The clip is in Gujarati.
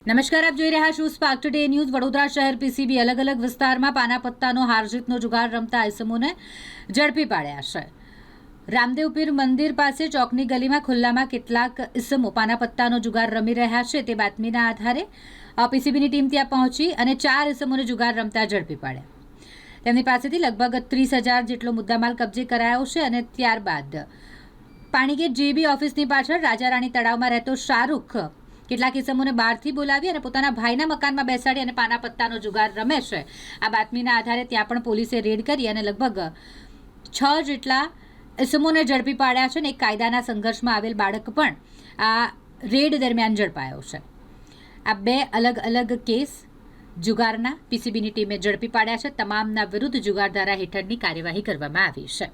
નમસ્કાર, આપ જોઈ રહ્યા છો સ્પાર્ક ટુડે ન્યૂઝ વડોદરા શહેર પીસીબી અલગ અલગ વિસ્તારમાં પાના પત્તાનો હારજીતનો જુગાર રમતા આઈસમોને ઝડપી પાડ્યા છે. રામદેવ પીર મંદિર પાસે ચોકની ગલીમાં ખુલ્લામાં કેટલાક ઇસમો પાના પત્તાનો જુગાર રમી રહ્યા છે તે બાતમીના આધારે પીસીબીની ટીમ ત્યાં પહોંચી અને ચાર ઇસમોને જુગાર રમતા ઝડપી પાડ્યા. તેમની પાસેથી લગભગ ત્રીસ હજાર જેટલો મુદ્દામાલ કબજે કરાયો છે અને ત્યારબાદ પાણીગેટ જેબી ઓફિસની પાછળ રાજારાણી તળાવમાં રહેતો શાહરૂખ કેટલાક ઇસમોને બહારથી બોલાવી અને પોતાના ભાઈના મકાનમાં બેસાડી અને પાના પત્તાનો જુગાર રમે છે. આ બાતમીના આધારે ત્યાં પણ પોલીસે રેડ કરી અને લગભગ છ જેટલા ઇસમોને ઝડપી પાડ્યા છે અને એક કાયદાના સંઘર્ષમાં આવેલ બાળક પણ આ રેડ દરમિયાન ઝડપાયો છે. આ બે અલગ અલગ કેસ જુગારના પીસીબીની ટીમે ઝડપી પાડ્યા છે. તમામના વિરુદ્ધ જુગાર ધારા હેઠળની કાર્યવાહી કરવામાં આવી છે.